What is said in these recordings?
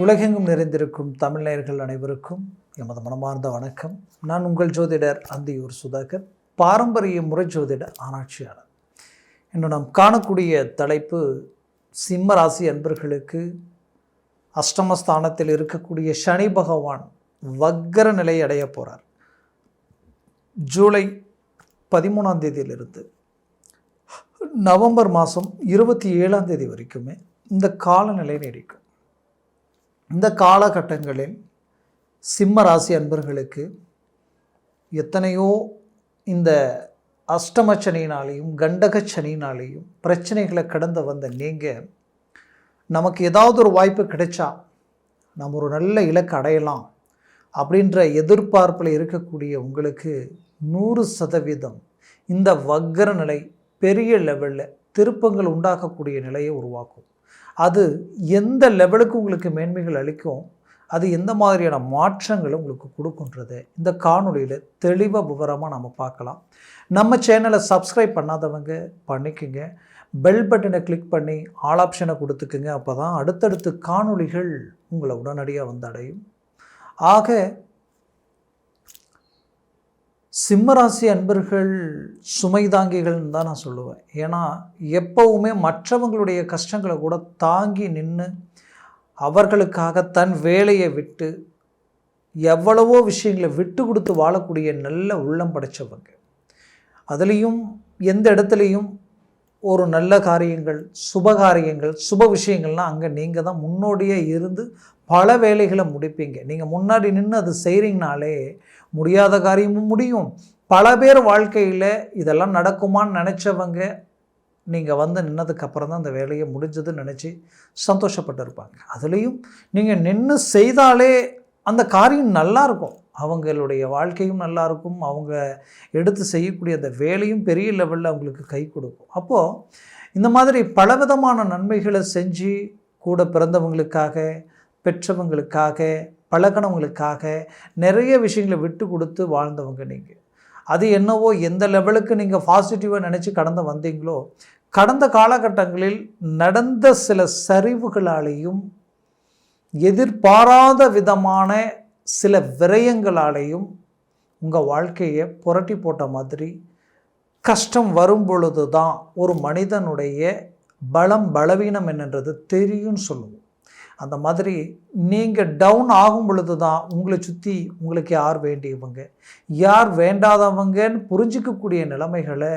உலகெங்கும் நிறைந்திருக்கும் தமிழ்நேயர்கள் அனைவருக்கும் எமது மனமார்ந்த வணக்கம். நான் உங்கள் ஜோதிடர் அந்தியூர் சுதாகர் பாரம்பரிய முறை ஜோதிட ஆராய்ச்சியாளர். இன்று நாம் காணக்கூடிய தலைப்பு சிம்ம ராசி அன்பர்களுக்கு அஷ்டமஸ்தானத்தில் இருக்கக்கூடிய சனி பகவான் வக்கர நிலை அடைய போகிறார் ஜூலை பதிமூணாம் தேதியிலிருந்து நவம்பர் மாதம் இருபத்தி ஏழாம் தேதி வரைக்குமே இந்த காலநிலை நீடிக்கும். இந்த காலகட்டங்களில் சிம்ம ராசி அன்பர்களுக்கு எத்தனையோ இந்த அஷ்டம சனினாலேயும் கண்டக சனினாலேயும் பிரச்சனைகளை கடந்து வந்த நீங்கள் நமக்கு ஏதாவது ஒரு வாய்ப்பு கிடைச்சா நம்ம ஒரு நல்ல இலக்கு அடையலாம் அப்படின்ற எதிர்பார்ப்பில் இருக்கக்கூடிய உங்களுக்கு நூறு சதவீதம் இந்த வக்கர நிலை பெரிய லெவலில் திருப்பங்கள் உண்டாக்கக்கூடிய நிலையை உருவாக்கும். அது எந்த லெவலுக்கு உங்களுக்கு மேன்மைகள் அளிக்கும் அது எந்த மாதிரியான மாற்றங்களை உங்களுக்கு கொடுக்குன்றது இந்த காணொலியில் தெளிவாக விவரமாக நம்ம பார்க்கலாம். நம்ம சேனலை சப்ஸ்கிரைப் பண்ணாதவங்க பண்ணிக்கோங்க. பெல் பட்டனை கிளிக் பண்ணி ஆல் ஆப்ஷனை கொடுத்துக்குங்க. அப்போ தான் அடுத்தடுத்து காணொலிகள் உங்களை உடனடியாக வந்து அடையும். ஆக சிம்மராசி அன்பர்கள் சுமை தாங்கிகள்னு தான் நான் சொல்லுவேன். ஏன்னா எப்போவுமே மற்றவங்களுடைய கஷ்டங்களை கூட தாங்கி நின்று அவர்களுக்காக தன் வேலையை விட்டு எவ்வளவோ விஷயங்களை விட்டு கொடுத்து வாழக்கூடிய நல்ல உள்ளம் படைச்சவங்க. அதுலேயும் எந்த இடத்துலையும் ஒரு நல்ல காரியங்கள் சுப காரியங்கள் சுப விஷயங்கள்லாம் அங்கே நீங்கள் தான் முன்னோடியாக இருந்து பல வேலைகளை முடிப்பீங்க. நீங்கள் முன்னாடி நின்று அது செய்கிறீங்கனாலே முடியாத காரியமும் முடியும். பல பேர் வாழ்க்கையில் இதெல்லாம் நடக்குமான்னு நினச்சவங்க நீங்கள் வந்து நின்னதுக்கப்புறம் தான் அந்த வேலையை முடிஞ்சதுன்னு நினச்சி சந்தோஷப்பட்டு இருப்பாங்க. அதுலேயும் நீங்கள் நின்று செய்தாலே அந்த காரியம் நல்லாயிருக்கும் அவங்களுடைய வாழ்க்கையும் நல்லாயிருக்கும் அவங்க எடுத்து செய்யக்கூடிய அந்த வேலையும் பெரிய லெவலில் அவங்களுக்கு கை கொடுக்கும். அப்போது இந்த மாதிரி பலவிதமான நன்மைகளை செஞ்சு கூட பிறந்தவங்களுக்காக பெற்றவங்களுக்காக பழகினவங்களுக்காக நிறைய விஷயங்களை விட்டு கொடுத்து வாழ்ந்தவங்க நீங்கள் அது என்னவோ எந்த லெவலுக்கு நீங்கள் பாசிட்டிவாக நினச்சி கடந்து வந்தீங்களோ கடந்த காலகட்டங்களில் நடந்த சில சரிவுகளாலேயும் எதிர்பாராத விதமான சில விரயங்களாலேயும் உங்கள் வாழ்க்கையை புரட்டி போட்ட மாதிரி கஷ்டம் வரும் பொழுது தான் ஒரு மனிதனுடைய பலம் பலவீனம் என்னன்றது தெரியும்னு சொல்லுவோம். அந்த மாதிரி நீங்கள் டவுன் ஆகும் பொழுது தான் உங்களை சுற்றி உங்களுக்கு யார் வேண்டியவங்க? யார் வேண்டாதவங்கன்னு புரிஞ்சிக்கக்கூடிய நிலைமைகளை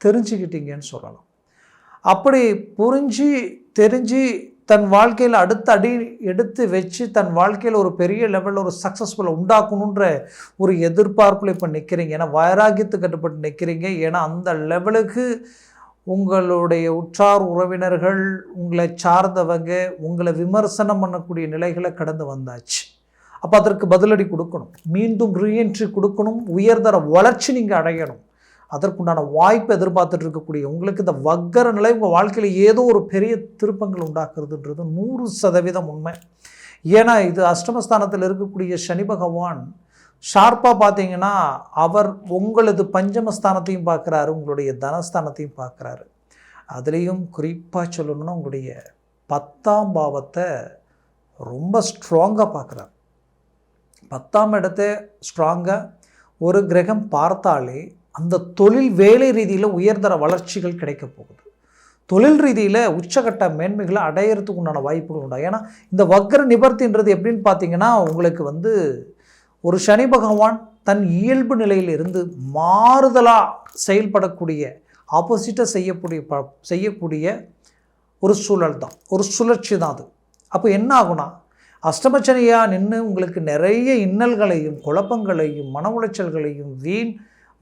தெரிஞ்சுக்கிட்டீங்கன்னு சொல்லலாம். அப்படி புரிஞ்சு தெரிஞ்சு தன் வாழ்க்கையில் அடுத்த அடி எடுத்து வச்சு தன் வாழ்க்கையில் ஒரு பெரிய லெவலில் ஒரு சக்ஸஸ்ஃபுல்லை உண்டாக்கணுன்ற ஒரு எதிர்பார்ப்பில் இப்போ நிற்கிறீங்க ஏன்னா வைராகியத்துக்கு கட்டுப்பட்டு நிற்கிறீங்க ஏன்னா அந்த லெவலுக்கு உங்களுடைய உற்றார் உறவினர்கள் உங்களை சார்ந்தவங்க உங்களை விமர்சனம் பண்ணக்கூடிய நிலைகளை கடந்து வந்தாச்சு. அப்போ அதற்கு பதிலடி கொடுக்கணும். மீண்டும் ரீஎன்ட்ரி கொடுக்கணும். உயர்தர வளர்ச்சி நீங்கள் அடையணும். அதற்குண்டான வாய்ப்பு எதிர்பார்த்துட்டு இருக்கக்கூடிய உங்களுக்கு இந்த வக்கர நிலை உங்கள் வாழ்க்கையில் ஏதோ ஒரு பெரிய திருப்பங்கள் உண்டாக்குறதுன்றது நூறு சதவீதம் உண்மை. ஏன்னா இது அஷ்டமஸ்தானத்தில் இருக்கக்கூடிய சனி பகவான் ஷார்ப்பாக பார்த்தீங்கன்னா அவர் உங்களது பஞ்சமஸ்தானத்தையும் பார்க்குறாரு உங்களுடைய தனஸ்தானத்தையும் பார்க்குறாரு அதுலேயும் குறிப்பாக சொல்லணும்னா உங்களுடைய பத்தாம் பாவத்தை ரொம்ப ஸ்ட்ராங்காக பார்க்குறாரு பத்தாம் இடத்த ஸ்ட்ராங்காக ஒரு கிரகம் பார்த்தாலே அந்த தொழில் வேலை ரீதியில் உயர்தர வளர்ச்சிகள் கிடைக்க போகுது. தொழில் ரீதியில் உச்சகட்ட மேன்மைகளை அடையிறதுக்கு உண்டான வாய்ப்புகள் உண்டா. ஏன்னா இந்த வக்கர நிபர்த்தின்றது எப்படின்னு பார்த்தீங்கன்னா உங்களுக்கு வந்து ஒரு சனி பகவான் தன் இயல்பு நிலையிலிருந்து மாறுதலாக செயல்படக்கூடிய ஆப்போசிட்டாக செய்யக்கூடிய ப செய்யக்கூடிய ஒரு சூழல் தான் ஒரு சுழற்சி தான் அது. அப்போ என்ன ஆகுனா அஷ்டமச்சனையாக நின்று உங்களுக்கு நிறைய இன்னல்களையும் குழப்பங்களையும் மன உளைச்சல்களையும் வீண்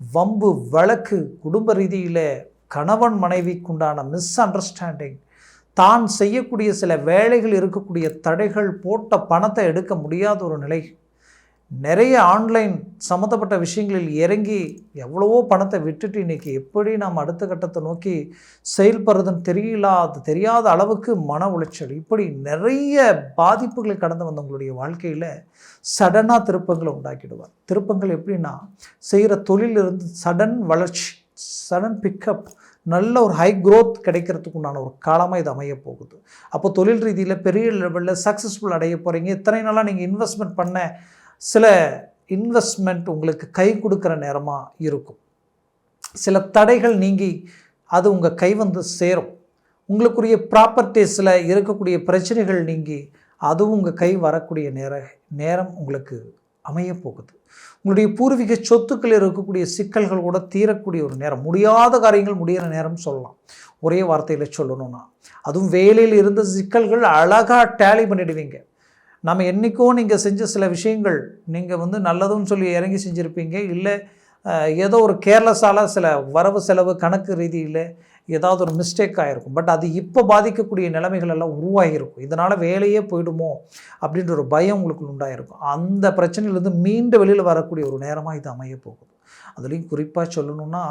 வம்பு வழக்கு குடும்ப ரீதியில் கணவன் மனைவிக்குண்டான மிஸ் அண்டர்ஸ்டாண்டிங் தான் செய்யக்கூடிய சில வேலைகள் இருக்கக்கூடிய தடைகள் போட்ட பணத்தை எடுக்க முடியாத ஒரு நிலை நிறைய ஆன்லைன் சம்மந்தப்பட்ட விஷயங்களில் இறங்கி எவ்வளவோ பணத்தை விட்டுட்டு இன்றைக்கி எப்படி நாம் அடுத்த கட்டத்தை நோக்கி செயல்படுறதுன்னு தெரியல அது தெரியாத அளவுக்கு மன உளைச்சல். இப்படி நிறைய பாதிப்புகளை கடந்து வந்தவங்களுடைய வாழ்க்கையில் சடனாக திருப்பங்களை உண்டாக்கிடுவார். திருப்பங்கள் எப்படின்னா செய்கிற தொழிலிருந்து சடன் வளர்ச்சி சடன் பிக்கப் நல்ல ஒரு ஹை க்ரோத் கிடைக்கிறதுக்கு உண்டான ஒரு காலமாக இது அமைய போகுது. அப்போ தொழில் ரீதியில் பெரிய லெவலில் சக்ஸஸ்ஃபுல் அடைய போகிறீங்க இத்தனை நாளாக நீங்கள் இன்வெஸ்ட்மெண்ட் பண்ண சில இன்வெஸ்ட்மெண்ட் உங்களுக்கு கை கொடுக்குற நேரமாக இருக்கும். சில தடைகள் நீங்கி அது உங்கள் கை வந்து சேரும். உங்களுக்குரிய ப்ராப்பர்ட்டிஸில் இருக்கக்கூடிய பிரச்சனைகள் நீங்கி அதுவும் உங்கள் கை வரக்கூடிய நேர நேரம் உங்களுக்கு அமைய போகுது. உங்களுடைய பூர்வீக சொத்துக்கள் இருக்கக்கூடிய சிக்கல்கள் கூட தீரக்கூடிய ஒரு நேரம். முடியாத காரியங்கள் முடிகிற நேரம் சொல்லலாம். ஒரே வார்த்தையில் சொல்லணும்னா. அதுவும் வேலையில் இருந்த சிக்கல்கள் அழகாக டேலி பண்ணிடுவீங்க. நம்ம என்றைக்கோ நீங்கள் செஞ்ச சில விஷயங்கள் நீங்கள் வந்து நல்லதுன்னு சொல்லி இறங்கி செஞ்சுருப்பீங்க. இல்லை ஏதோ ஒரு கேர்லெஸ்ஸால் சில வரவு செலவு கணக்கு ரீதியில் ஏதாவது ஒரு மிஸ்டேக் ஆகிருக்கும் பட் அது இப்போ பாதிக்கக்கூடிய நிலைமைகள் எல்லாம் உருவாகியிருக்கும். இதனால் வேலையே போயிடுமோ அப்படின்ற ஒரு பயம் உங்களுக்கு உண்டாயிருக்கும். அந்த பிரச்சனையிலேருந்து மீண்டு வெளியில் வரக்கூடிய ஒரு நேரமாக இது அமைய போகுது. அதுலேயும் குறிப்பாக சொல்லணுன்னா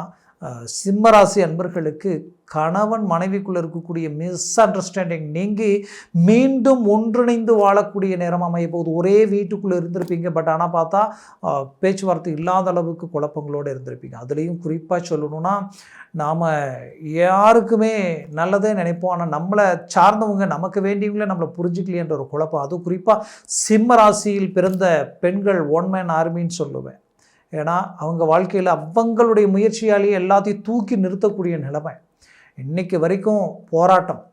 சிம்மராசி அன்பர்களுக்கு கணவன் மனைவிக்குள்ளே இருக்கக்கூடிய மிஸ் அண்டர்ஸ்டாண்டிங் நீங்கி மீண்டும் ஒன்றிணைந்து வாழக்கூடிய நேரம் அமைய போகுது. ஒரே வீட்டுக்குள்ளே இருந்திருப்பீங்க. பட் ஆனால் பார்த்தா பேச்சுவார்த்தை இல்லாத அளவுக்கு குழப்பங்களோடு இருந்திருப்பீங்க. அதுலேயும் குறிப்பாக சொல்லணும்னா நாம் யாருக்குமே நல்லதே நினைப்போம். ஆனால் நம்மளை சார்ந்தவங்க நமக்கு வேண்டியவங்களே நம்மளை புரிஞ்சுக்கலையன்ற ஒரு குழப்பம். அது குறிப்பாக சிம்ம ராசியில் பிறந்த பெண்கள் ஒன் மேன் ஆர்மின்னு சொல்லுவேன். ஏன்னா அவங்க வாழ்க்கையில் அவங்களுடைய முயற்சியாலேயே எல்லாத்தையும் தூக்கி நிறுத்தக்கூடிய நிலைமை. இன்னைக்கு வரைக்கும் போராட்டம்.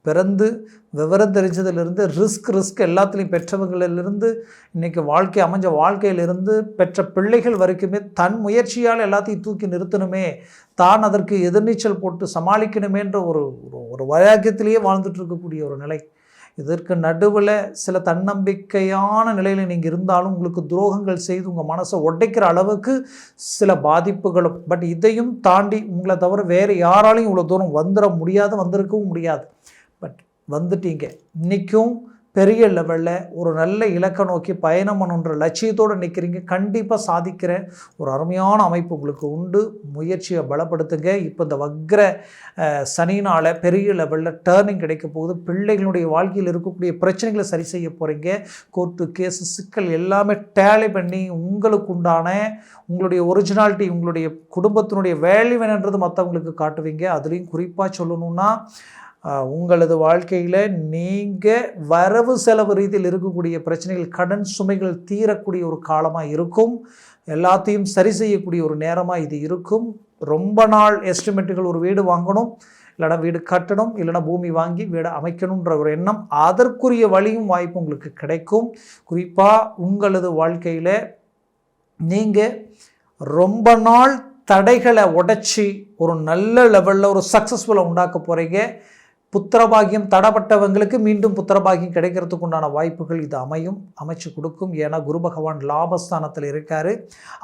பிறந்து விவரம் தெரிஞ்சதுலேருந்து ரிஸ்க் ரிஸ்க் எல்லாத்துலேயும் பெற்றவங்களிலிருந்து இன்னைக்கு வாழ்க்கை அமைஞ்ச வாழ்க்கையிலிருந்து பெற்ற பிள்ளைகள் வரைக்குமே தன் முயற்சியால் எல்லாத்தையும் தூக்கி நிறுத்தணுமே தான் அதற்கு எதிர்நீச்சல் போட்டு சமாளிக்கணுமேன்ற ஒரு ஒரு- ஒரு வைராக்கியத்திலேயே வாழ்ந்துட்டு இருக்கக்கூடிய ஒரு நிலை. இதற்கு நடுவில் சில தன்னம்பிக்கையான நிலையில் நீங்கள் இருந்தாலும் உங்களுக்கு துரோகங்கள் செய்து உங்கள் மனசை உடைக்கிற அளவுக்கு சில பாதிப்புகளும் பட் இதையும் தாண்டி உங்களை தவிர வேறு யாராலையும் இவ்வளோ தூரம் வந்துட முடியாது வந்திருக்கவும் முடியாது. பட் வந்துட்டீங்க. இன்றைக்கும் பெரிய லெவலில் ஒரு நல்ல இலக்கை நோக்கி பயணம் பண்ணுன்ற லட்சியத்தோடு நிற்கிறீங்க கண்டிப்பாக சாதிக்கிற ஒரு அருமையான அமைப்பு உங்களுக்கு உண்டு. முயற்சியை பலப்படுத்துங்க. இப்போ இந்த வக்ர சனினால் பெரிய லெவலில் டேர்னிங் கிடைக்க போகுது. பிள்ளைகளுடைய வாழ்க்கையில் இருக்கக்கூடிய பிரச்சனைகளை சரி செய்ய போகிறீங்க கோர்ட்டு கேஸு சிக்கல் எல்லாமே டேலி பண்ணி உங்களுக்கு உண்டான உங்களுடைய ஒரிஜினாலிட்டி உங்களுடைய குடும்பத்தினுடைய வேல்யூ வேணுன்றது மற்றவங்களுக்கு காட்டுவீங்க. அதுலேயும் குறிப்பாக சொல்லணும்னா உங்களது வாழ்க்கையில் நீங்கள் வரவு செலவு ரீதியில் இருக்கக்கூடிய பிரச்சனைகள் கடன் சுமைகள் தீரக்கூடிய ஒரு காலமாக இருக்கும். எல்லாத்தையும் சரி செய்யக்கூடிய ஒரு நேரமாக இது இருக்கும். ரொம்ப நாள் எஸ்டிமேட்டுகள் ஒரு வீடு வாங்கணும் இல்லைனா வீடு கட்டணும் இல்லைனா பூமி வாங்கி வீடு அமைக்கணுன்ற ஒரு எண்ணம் அதற்குரிய வழியும் வாய்ப்பு உங்களுக்கு கிடைக்கும். குறிப்பாக உங்களது வாழ்க்கையில் நீங்கள் ரொம்ப நாள் தடைகளை உடைச்சி ஒரு நல்ல லெவலில் ஒரு சக்ஸஸ்ஃபுல்லாக உண்டாக்க போகிறீங்க புத்திரபாகியம் தடப்பட்டவங்களுக்கு மீண்டும் புத்திரபாகியம் கிடைக்கிறதுக்கு உண்டான வாய்ப்புகள் இது அமையும் அமைச்சு கொடுக்கும். ஏன்னா குரு பகவான் லாபஸ்தானத்தில் இருக்கார்.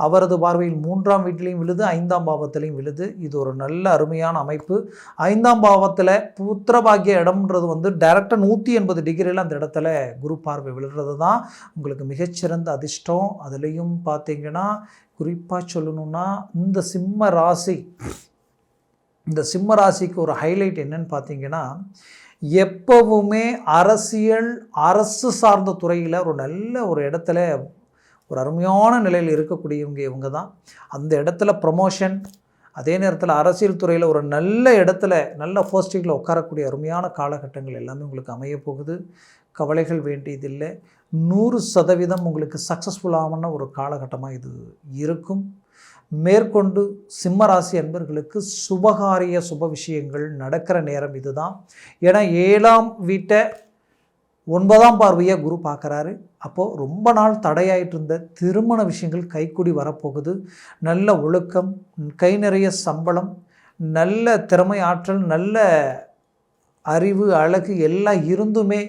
அவரது பார்வையில் மூன்றாம் வீட்டிலையும் விழுது ஐந்தாம் பாவத்திலையும் விழுது. இது ஒரு நல்ல அருமையான அமைப்பு. ஐந்தாம் பாவத்தில் புத்திரபாகிய இடம்ன்றது வந்து டைரெக்டாக நூற்றி எண்பது டிகிரியில் அந்த இடத்துல குரு பார்வை விழுறது தான் உங்களுக்கு மிகச்சிறந்த அதிர்ஷ்டம். அதுலேயும் பார்த்தீங்கன்னா குறிப்பாக சொல்லணுன்னா இந்த சிம்ம ராசி இந்த சிம்ம ராசிக்கு ஒரு ஹைலைட் என்னன்னு பார்த்தீங்கன்னா எப்பவுமே அரசியல் அரசு சார்ந்த துறையில் ஒரு நல்ல ஒரு இடத்துல ஒரு அருமையான நிலையில் இருக்கக்கூடியவங்க இவங்க தான். அந்த இடத்துல ப்ரமோஷன் அதே நேரத்தில் அரசியல் துறையில் ஒரு நல்ல இடத்துல நல்ல ஃபர்ஸ்டிங்கில் உட்காரக்கூடிய அருமையான காலகட்டங்கள் எல்லாமே உங்களுக்கு அமைய போகுது. கவலைகள் வேண்டியதில்லை. நூறு சதவீதம் உங்களுக்கு சக்ஸஸ்ஃபுல்லான ஒரு காலகட்டமாக இது இருக்கும். மேற்கொண்டு சிம்ம ராசி அன்பர்களுக்கு சுபகாரிய சுப விஷயங்கள் நடக்கிற நேரம் இதுதான். ஏன்னா ஏழாம் வீட்டை ஒன்பதாம் பார்வையாக குரு பார்க்குறாரு. அப்போது ரொம்ப நாள் தடையாயிட்டு இருந்த திருமண விஷயங்கள் கைக்குடி வரப்போகுது. நல்ல ஒழுக்கம் கை நிறைய சம்பளம் நல்ல திறமை ஆற்றல் நல்ல அறிவு அழகு எல்லாம் இருந்துமே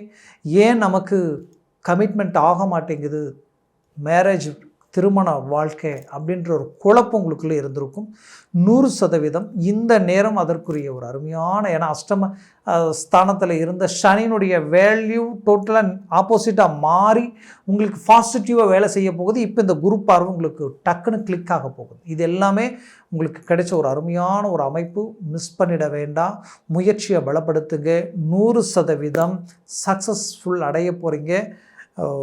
ஏன் நமக்கு கமிட்மெண்ட் ஆக மாட்டேங்குது? மேரேஜ் திருமண வாழ்க்கை அப்படின்ற ஒரு குழப்பம் உங்களுக்குள்ளே இருந்திருக்கும். நூறு சதவீதம் இந்த நேரம் அதற்குரிய ஒரு அருமையான ஏன்னா அஷ்டம ஸ்தானத்தில் இருந்த சனியினுடைய வேல்யூ டோட்டலாக ஆப்போசிட்டாக மாறி உங்களுக்கு பாசிட்டிவாக வேலை செய்ய போகுது. இப்போ இந்த குரு பார்வை உங்களுக்கு டக்குன்னு கிளிக் ஆக போகுது. இது எல்லாமே உங்களுக்கு கிடைச்ச ஒரு அருமையான ஒரு அமைப்பு. மிஸ் பண்ணிட வேண்டாம். முயற்சியை பலப்படுத்துங்க. நூறு சதவீதம் சக்ஸஸ்ஃபுல் அடைய போகிறீங்க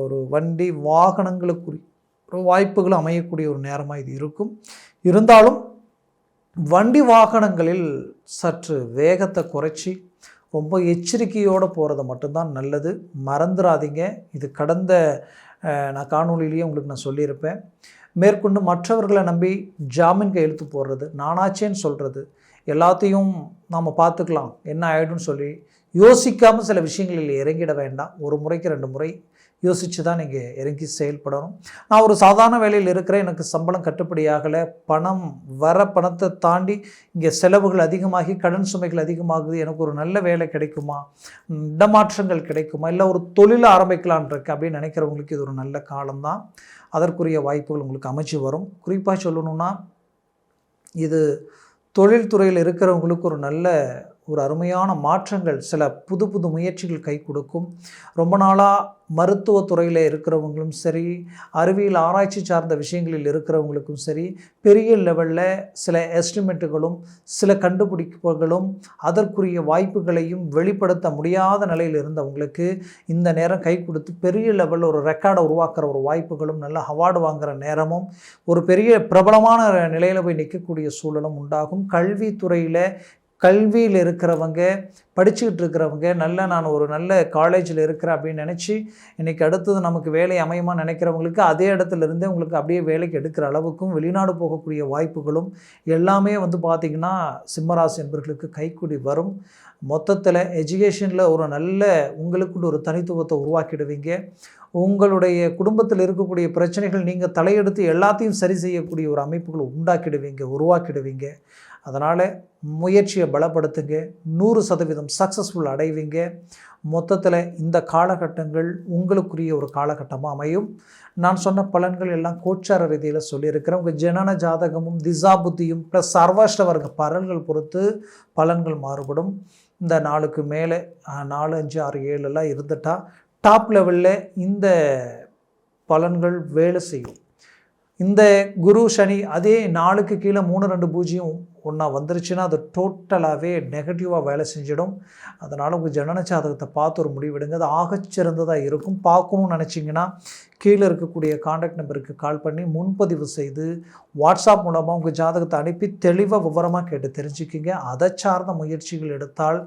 ஒரு வண்டி வாகனங்களுக்குரிய வாய்ப்புகள் அமையக்கூடிய ஒரு நேரமாக இது இருக்கும். இருந்தாலும் வண்டி வாகனங்களில் சற்று வேகத்தை குறைச்சி ரொம்ப எச்சரிக்கையோடு போகிறது மட்டும்தான் நல்லது. மறந்துடாதீங்க இது கடந்த நான் காணொளியிலேயே உங்களுக்கு நான் சொல்லியிருப்பேன். மேற்கொண்டு மற்றவர்களை நம்பி ஜாமீன் கையெழுத்து போடுறது நானாச்சேன்னு சொல்கிறது எல்லாத்தையும் நாம் பார்த்துக்கலாம். என்ன ஆகிடும்னு சொல்லி யோசிக்காமல் சில விஷயங்களில் இறங்கிட வேண்டாம். ஒரு முறைக்கு ரெண்டு முறை யோசித்து தான் நீங்கள் இறங்கி செயல்படணும். நான் ஒரு சாதாரண வேலையில் இருக்கிறேன் எனக்கு சம்பளம் கட்டுப்படியாகலை பணம் வர பணத்தை தாண்டி இங்கே செலவுகள் அதிகமாகி கடன் சுமைகள் அதிகமாகுது எனக்கு ஒரு நல்ல வேலை கிடைக்குமா? இடமாற்றங்கள் கிடைக்குமா? இல்லை ஒரு தொழில் ஆரம்பிக்கலான் இருக்கு அப்படின்னு நினைக்கிறவங்களுக்கு இது ஒரு நல்ல காலம்தான். அதற்குரிய வாய்ப்புகள் உங்களுக்கு அமைச்சு வரும். குறிப்பாக சொல்லணும்னா இது தொழில்துறையில் இருக்கிறவங்களுக்கு ஒரு நல்ல ஒரு அருமையான மாற்றங்கள் சில புது புது முயற்சிகள் கை கொடுக்கும். ரொம்ப நாளாக மருத்துவத்துறையில் இருக்கிறவங்களும் சரி அறிவியல் ஆராய்ச்சி சார்ந்த விஷயங்களில் இருக்கிறவங்களுக்கும் சரி பெரிய லெவலில் சில எஸ்டிமேட்டுகளும் சில கண்டுபிடிப்புகளும் அதற்குரிய வாய்ப்புகளையும் வெளிப்படுத்த முடியாத நிலையில் இருந்தவங்களுக்கு இந்த நேரம் கை கொடுத்து பெரிய லெவலில் ஒரு ரெக்கார்டை உருவாக்குற ஒரு வாய்ப்புகளும் நல்ல அவார்டு வாங்குகிற நேரமும் ஒரு பெரிய பிரபலமான நிலையில் போய் நிற்கக்கூடிய சூழலும் உண்டாகும். கல்வித்துறையில் கல்வியில் இருக்கிறவங்க படிச்சுக்கிட்டு இருக்கிறவங்க நல்ல நான் ஒரு நல்ல காலேஜில் இருக்கிறேன் அப்படின்னு நினச்சி இன்றைக்கி அடுத்தது நமக்கு வேலை அமையுமா நினைக்கிறவங்களுக்கு அதே இடத்துல இருந்தே உங்களுக்கு அப்படியே வேலைக்கு எடுக்கிற அளவுக்கும் வெளிநாடு போகக்கூடிய வாய்ப்புகளும் எல்லாமே வந்து பார்த்திங்கன்னா சிம்மராசி என்பர்களுக்கு கைக்கூடி வரும். மொத்தத்தில் எஜுகேஷனில் ஒரு நல்ல உங்களுக்குன்னு ஒரு தனித்துவத்தை உருவாக்கிடுவீங்க. உங்களுடைய குடும்பத்தில் இருக்கக்கூடிய பிரச்சனைகள் நீங்கள் தலையெடுத்து எல்லாத்தையும் சரி செய்யக்கூடிய ஒரு அமைப்புகளை உண்டாக்கிடுவீங்க உருவாக்கிடுவீங்க. அதனால் முயற்சியை பலப்படுத்துங்க நூறு சதவீதம் சக்ஸஸ்ஃபுல் அடைவீங்க. மொத்தத்தில் இந்த காலகட்டங்கள் உங்களுக்குரிய ஒரு காலகட்டமாக அமையும். நான் சொன்ன பலன்கள் எல்லாம் கோச்சார ரீதியில் சொல்லியிருக்கிறேன். உங்கள் ஜனன ஜாதகமும் திசா புத்தியும் ப்ளஸ் சர்வாஷ்டவர்க பலன்கள் பொறுத்து பலன்கள் மாறுபடும். இந்த நாளுக்கு மேலே நாலு அஞ்சு ஆறு ஏழுலாம் இருந்துட்டால் டாப் லெவலில் இந்த பலன்கள் வேலை செய்யும். இந்த குரு சனி அதே நாளுக்கு கீழே மூணு ரெண்டு பூஜ்ஜியம் ஒன்றா வந்துருச்சுன்னா அது டோட்டலாகவே நெகட்டிவாக வேலை செஞ்சிடும். அதனால் உங்கள் ஜனன ஜாதகத்தை பார்த்து ஒரு முடிவெடுங்க அது ஆகச்சிறந்ததாக இருக்கும். பார்க்கணும்னு நினச்சிங்கன்னா கீழே இருக்கக்கூடிய காண்டாக்ட் நம்பருக்கு கால் பண்ணி முன்பதிவு செய்து வாட்ஸ்அப் மூலமாக உங்கள் ஜாதகத்தை அனுப்பி தெளிவாக விவரமாக கேட்டு தெரிஞ்சுக்கிங்க. அதை சார்ந்த முயற்சிகள் எடுத்தால்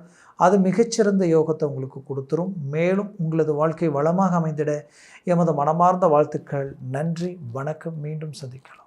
அது மிகச்சிறந்த யோகத்தை உங்களுக்கு கொடுத்துரும். மேலும் உங்களது வாழ்க்கை வளமாக அமைந்திட எமது மனமார்ந்த வாழ்த்துக்கள். நன்றி வணக்கம். மீண்டும் சந்திக்கலாம்.